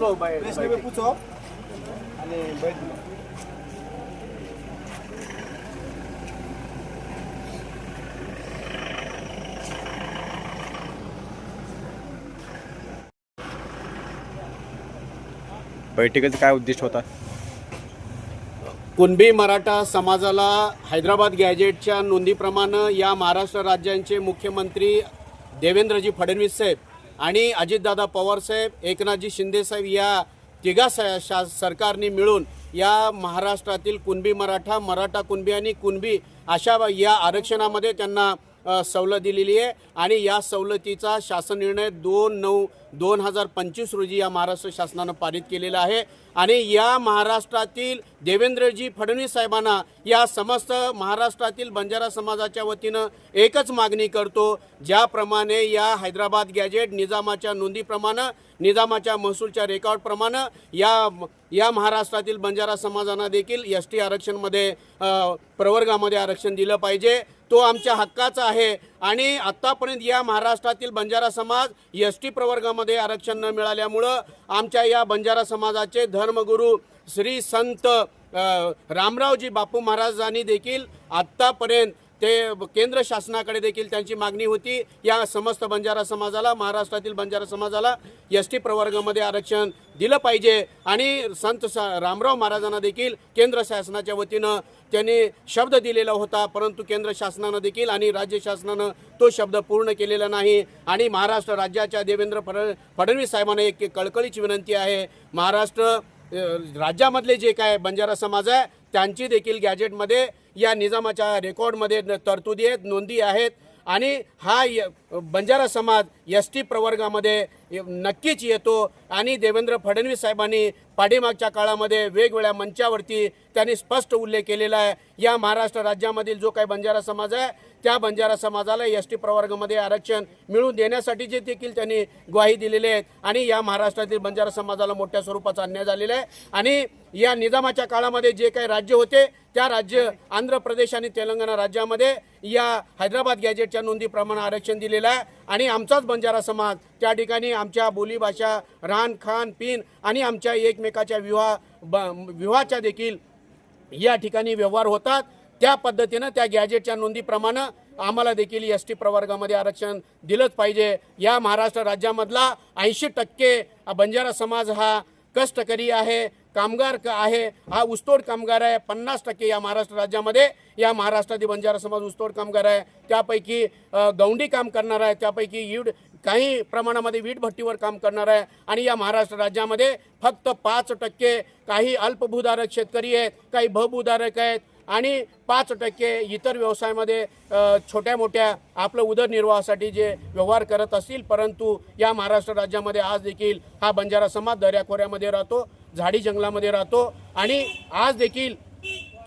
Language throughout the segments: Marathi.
बैठ. बैठकीचा काय उद्दिष्ट होता कुणबी मराठा समाजाला हैदराबाद गॅजेटच्या नोंदीप्रमाणे या महाराष्ट्र राज्याचे मुख्यमंत्री देवेंद्रजी फडणवीस साहेब आणि अजितदादा पवारसाहेब एकनाथजी शिंदेसाहेब या तिघा स शा सरकारने मिळून या महाराष्ट्रातील कुणबी मराठा मराठा कुणबी आणि कुणबी अशा या आरक्षणामध्ये त्यांना सवलत दिलेली आहे. आणि या सवलतीचा शासन निर्णय दोन नऊ दोन हजार पंचवीस रोजी या महाराष्ट्र शासनानं पारित केलेला आहे. आणि या महाराष्ट्रातील देवेंद्रजी फडणवीस साहेबांना या समस्त महाराष्ट्रातील बंजारा समाजाच्या वतीनं एकच मागणी करतो. ज्याप्रमाणे या हैदराबाद गॅजेट निजामाच्या नोंदीप्रमाणे निजामाच्या महसूलच्या रेकॉर्डप्रमाणे या या महाराष्ट्रातील बंजारा समाजांना देखील एस टी आरक्षणमध्ये प्रवर्गामध्ये आरक्षण दिलं पाहिजे. तो आमच्या हक्काचा आहे. आणि आत्तापर्यंत या महाराष्ट्रातील बंजारा समाज एस टी प्रवर्गामध्ये आरक्षण न मिळाल्यामुळं आमच्या या बंजारा समाजाचे धर्मगुरू श्री संत रामरावजी बापू महाराजांनी देखील आत्तापर्यंत ते केंद्र शासनाकडे देखील त्यांची मागणी होती. या समस्त बंजारा समाजाला महाराष्ट्रातील बंजारा समाजाला एस टी प्रवर्गामध्ये आरक्षण दिलं पाहिजे. आणि संत सा रामराव महाराजांना देखील केंद्र शासनाच्या वतीनं त्यांनी शब्द दिलेला होता. परंतु केंद्र शासनानं देखील आणि राज्य शासनानं तो शब्द पूर्ण केलेला नाही. आणि महाराष्ट्र राज्याच्या देवेंद्र फड फडणवीस साहेबांना एक कळकळीची विनंती आहे. महाराष्ट्र राज्यामधले जे काय बंजारा समाज आहे त्यांची देखील गॅजेटमध्ये या निजामाच्या रेकॉर्डमध्ये तरतुदी आहेत नोंदी आहेत. आणि हा य- बंजारा समाज एस टी प्रवर्गामध्ये नक्कीच येतो. आणि देवेंद्र फडणवीस साहेबांनी पाठीमागच्या काळामध्ये वेगवेगळ्या मंचावरती त्यांनी स्पष्ट उल्लेख केलेला आहे. या महाराष्ट्र राज्यामधील जो काही बंजारा समाज आहे त्या बंजारा समाजाला एस टी प्रवर्गामध्ये आरक्षण मिळवून देण्यासाठी जे देखील त्यांनी ग्वाही दिलेली आहेत. आणि या महाराष्ट्रातील बंजारा समाजाला मोठ्या स्वरूपाचा अन्याय झालेला आहे. आणि या निजामाच्या काळामध्ये जे काही राज्य होते त्या राज्य आंध्र प्रदेश आणि तेलंगणा राज्यामध्ये या हैदराबाद गॅजेटच्या नोंदीप्रमाणे आरक्षण दिलेलं आहे. आणि आमचाच बंजारा समाज त्या ठिकाणी आमच्या बोलीभाषा रान खान पिन आणि आमच्या एकमेकाच्या विवाह ब विवाहाच्या देखील या ठिकाणी व्यवहार होतात. त्या पद्धतीनं त्या गॅजेटच्या नोंदीप्रमाणे आम्हाला देखील एस टी प्रवर्गामध्ये आरक्षण दिलंच पाहिजे. या महाराष्ट्र राज्यामधला ऐंशी टक्के बंजारा समाज हा कष्टकरी आहे कामगार का आहे हा ऊसतोड कामगार आहे. पन्नास टक्के या महाराष्ट्र राज्यामध्ये या महाराष्ट्रातील बंजारा समाज ऊसतोड कामगार आहे. त्यापैकी गौंडी काम करणार आहे. त्यापैकी ईड काही प्रमाणामध्ये वीटभट्टीवर काम करणार आहे. आणि या महाराष्ट्र राज्यामध्ये फक्त पाच टक्के काही अल्पभूधारक शेतकरी आहेत काही भभूधारक आहेत. आणि पाच टक्के इतर व्यवसायामध्ये छोट्या मोठ्या आपलं उदरनिर्वाहासाठी जे व्यवहार करत असतील परंतु या महाराष्ट्र राज्यामध्ये आज देखील हा बंजारा समाज दर्याखोऱ्यामध्ये राहतो झाडी जंगलामध्ये राहतो आणि आज देखील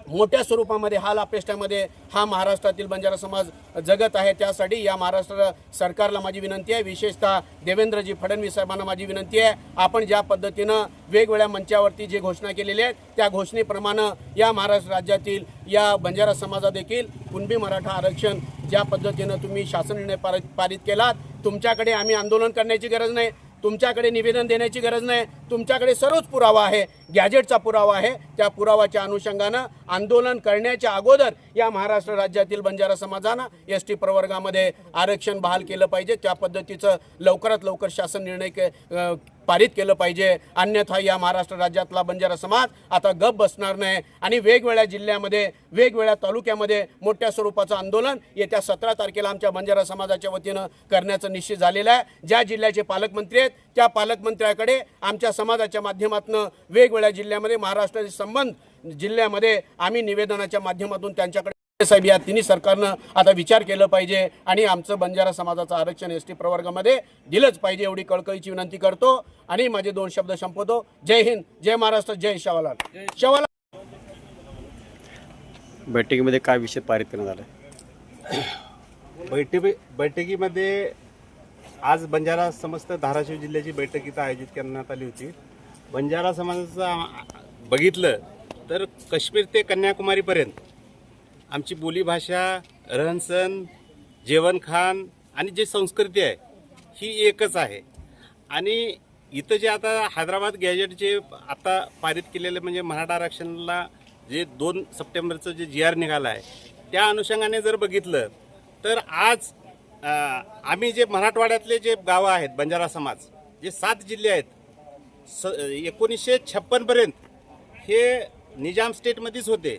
मोठ्या स्वरूपामध्ये हाल अपेष्टामध्ये हा महाराष्ट्रातील बंजारा समाज जगत आहे. त्यासाठी या महाराष्ट्र सरकारला माझी विनंती आहे. विशेषतः देवेंद्रजी फडणवीस साहेबांना माझी विनंती आहे. आपण ज्या पद्धतीनं वेगवेगळ्या मंचावरती जे घोषणा केलेल्या आहेत त्या घोषणेप्रमाणे या महाराष्ट्र राज्यातील या बंजारा समाजादेखील कुणबी मराठा आरक्षण ज्या पद्धतीनं तुम्ही शासन निर्णय पारित केलात तुमच्याकडे आम्ही आंदोलन करण्याची गरज नाही. तुमच्याकडे निवेदन देण्याची गरज नाही. तुमच्याकडे सर्वच पुरावा आहे. गॅजेटचा पुरावा आहे. त्या पुरावाच्या अनुषंगानं आंदोलन करण्याच्या अगोदर या महाराष्ट्र राज्यातील बंजारा समाजानं एस टी प्रवर्गामध्ये आरक्षण बहाल केलं पाहिजे. त्या पद्धतीचं लवकरात लवकर शासन निर्णय के पारित केलं पाहिजे. अन्यथा या महाराष्ट्र राज्यातला बंजारा समाज आता गप बसणार नाही. आणि वेगवेगळ्या जिल्ह्यामध्ये वेगवेगळ्या तालुक्यामध्ये मोठ्या स्वरूपाचं आंदोलन येत्या सतरा तारखेला आमच्या बंजारा समाजाच्या वतीनं करण्याचं निश्चित झालेलं आहे. ज्या जिल्ह्याचे पालकमंत्री आहेत त्या पालकमंत्र्याकडे आमच्या समाजाच्या माध्यमातून वेगवेगळ्या जिल्ह्यामध्ये महाराष्ट्राचे संबंध जिल्ह्यामध्ये आम्ही निवेदनाच्या माध्यमातून त्यांच्याकडे साहेब या तिन्ही सरकारनं आता विचार केलं पाहिजे आणि आमचं बंजारा समाजाचं आरक्षण एस टी प्रवर्गामध्ये दिलंच पाहिजे एवढी कळकळीची विनंती करतो आणि माझे दोन शब्द संपवतो. जय हिंद जय महाराष्ट्र जय शवालाल शवालाल बैठकीमध्ये काय विषय पारित करण्यात आला बैठकी बैठकीमध्ये आज बंजारा समस्त धाराशिव जिल्ह्याची बैठक इथं आयोजित करण्यात आली होती. बंजारा समाजाचं बघितलं तर काश्मीर ते कन्याकुमारीपर्यंत आमची बोलीभाषा रहनसहन जेवणखान आणि जी संस्कृती आहे ही एकच आहे. आणि इथं जे आता हैदराबाद गॅजेट जे आता पारित केलेलं म्हणजे मराठा आरक्षणाला जे दोन सप्टेंबरचं जे जी आर निघालं आहे त्या अनुषंगाने जर बघितलं तर आज आम्ही जे मराठवाड्यातले जे गावं आहेत बंजारा समाज जे सात जिल्हे आहेत स एकोणीसशे छप्पनपर्यंत हे निजाम स्टेटमध्येच होते.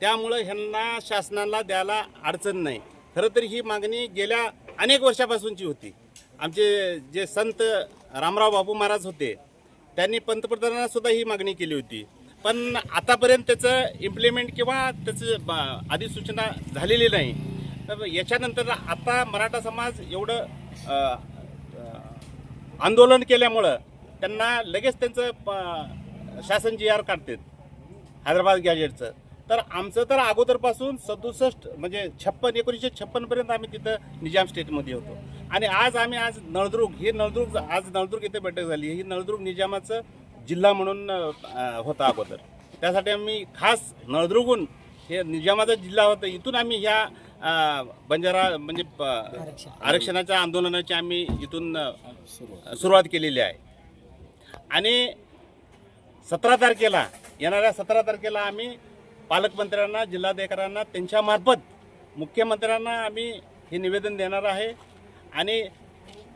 त्यामुळं ह्यांना शासनाला द्यायला अडचण नाही. खरं तर ही मागणी गेल्या अनेक वर्षापासूनची होती. आमचे जे संत रामराव बापू महाराज होते त्यांनी पंतप्रधानांना सुद्धा ही मागणी केली होती. पण आतापर्यंत त्याचं इम्प्लिमेंट किंवा त्याचं अधिसूचना झालेली नाही. तर याच्यानंतर आता मराठा समाज एवढं आंदोलन केल्यामुळं त्यांना लगेच त्यांचं प- शासन जी आर काढतात हैदराबाद गॅजेटचं तर आमचं तर अगोदरपासून सदुसष्ट म्हणजे छप्पन एकोणीसशे छप्पनपर्यंत आम्ही तिथं निजाम स्टेटमध्ये होतो. आणि आज आम्ही आज नळदुर्ग हे नळदुर्ग आज नळदुर्ग इथे बैठक झाली ही नळदुर्ग निजामाचं जिल्हा म्हणून होता अगोदर. त्यासाठी आम्ही खास नळदुर्गहून हे निजामाचा जिल्हा होता. इथून आम्ही ह्या बंजारा म्हणजे प- आरक्षणाच्या आंदोलनाची आम्ही इथून सुरुवात केलेली आहे. आणि सतरा तारखेला येणाऱ्या सतरा तारखेला आम्ही पालकमंत्र्यांना जिल्हाधिकाऱ्यांना त्यांच्या मार्फत मुख्यमंत्र्यांना आम्ही हे निवेदन देणार आहे. आणि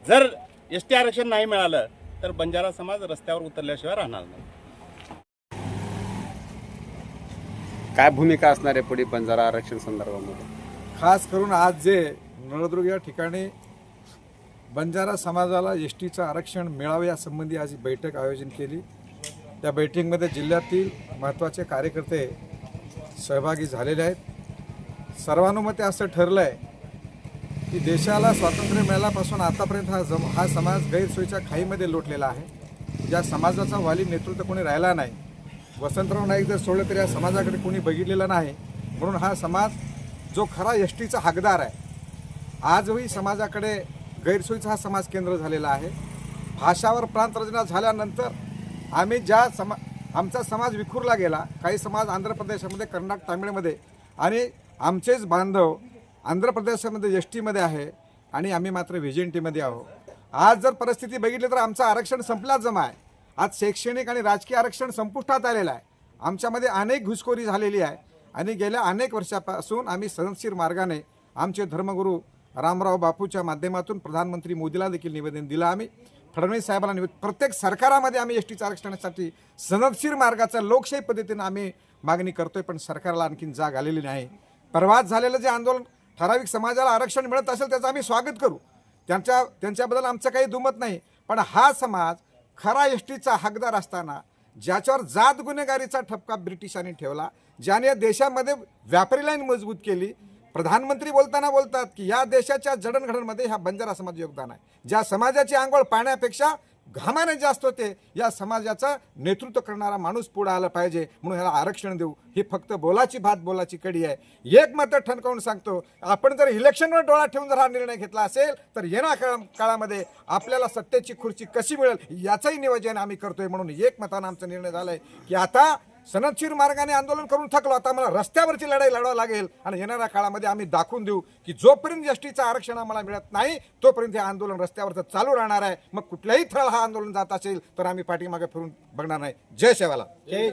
जर एस टी आरक्षण नाही मिळालं तर बंजारा समाज रस्त्यावर उतरल्याशिवाय राहणार नाही. काय भूमिका असणार आहे पुढे बंजारा आरक्षण संदर्भामध्ये? खास करून आज जे नळदुर्ग या ठिकाणी बंजारा समाजाला एस टीचं आरक्षण मिळावं यासंबंधी आज बैठक आयोजन केली. त्या बैठकीमध्ये जिल्ह्यातील महत्त्वाचे कार्यकर्ते सहभागी झालेले आहेत. सर्वानुमते असं ठरलं आहे की देशाला स्वातंत्र्य मिळाल्यापासून आतापर्यंत हा जम हा समाज गैरसोयीच्या खाईमध्ये लोटलेला आहे. ज्या समाजाचा वाली नेतृत्व कोणी राहिला नाही वसंतराव नाईक जर सोडलं तरी या समाजाकडे कोणी बघितलेलं नाही. म्हणून हा समाज जो खरा एस टीचा हकदार आहे आजही समाजाकडे गैरसोयीचा हा समाज केंद्र झालेला आहे. भाषावर प्रांतरचना झाल्यानंतर आम्ही ज्या समा आमचा समाज विखुरला गेला. काही समाज आंध्र प्रदेशामध्ये कर्नाटक तामिळमध्ये आणि आमचेच बांधव आंध्र प्रदेशामध्ये एस टीमध्ये आहे आणि आम्ही मात्र व्ही जी एन टीमध्ये आहोत. आज जर परिस्थिती बघितली तर आमचं आरक्षण संपलाच जमा आहे. आज शैक्षणिक आणि राजकीय आरक्षण संपुष्टात आलेलं आहे. आमच्यामध्ये अनेक घुसखोरी झालेली आहे आणि गेल्या अनेक वर्षापासून आम्ही सनदशीर मार्गाने आमचे धर्मगुरू रामराव बापूच्या माध्यमातून प्रधानमंत्री मोदीला देखील निवेदन दिलं आम्ही. फडणवीस साहेबांना निवेदन प्रत्येक सरकारामध्ये आम्ही एस टीच्या आरक्षणासाठी सनदशीर मार्गाचा लोकशाही पद्धतीनं आम्ही मागणी करतोय पण सरकारला आणखीन जाग आलेली नाही. परवाच झालेलं जे आंदोलन ठराविक समाजाला आरक्षण मिळत असेल त्याचं आम्ही स्वागत करू. त्यांच्या त्यांच्याबद्दल आमचं काही दुमत नाही पण हा समाज खरा एस टीचा हकदार असताना ज्याच्यावर जात गुन्हेगारीचा ठपका ब्रिटिशांनी ठेवला ज्याने या देशामध्ये व्यापारी लाईन मजबूत केली प्रधानमंत्री बोलताना बोलतात की या देशाच्या जडणघडणमध्ये हा बंजारा समाज योगदान आहे. ज्या समाजाची आंघोळ पाण्यापेक्षा घामाने जास्त होते या समाजाचं नेतृत्व करणारा माणूस पुढे आला पाहिजे म्हणून ह्याला आरक्षण देऊ. ही फक्त बोलाची भात बोलाची कडी आहे. एक मात्र ठणकावून सांगतो आपण जर इलेक्शनवर डोळा ठेवून जर हा निर्णय घेतला असेल तर येणा काळ काळामध्ये आपल्याला सत्तेची खुर्ची कशी मिळेल याचंही नियोजन आम्ही करतोय म्हणून एक मतानं आमचा निर्णय झालाय. की आता सनदशीर मार्गाने आंदोलन करून थकलो. आता मला रस्त्यावरची लढाई लढावं लागेल. आणि येणाऱ्या काळामध्ये आम्ही दाखवून देऊ की जोपर्यंत एस टीचं आरक्षण आम्हाला मिळत नाही तोपर्यंत हे आंदोलन रस्त्यावरचं चालू राहणार आहे. मग कुठल्याही थळ हा आंदोलन जात असेल तर आम्ही पाठीमागे फिरून बघणार नाही. जय शेवाला.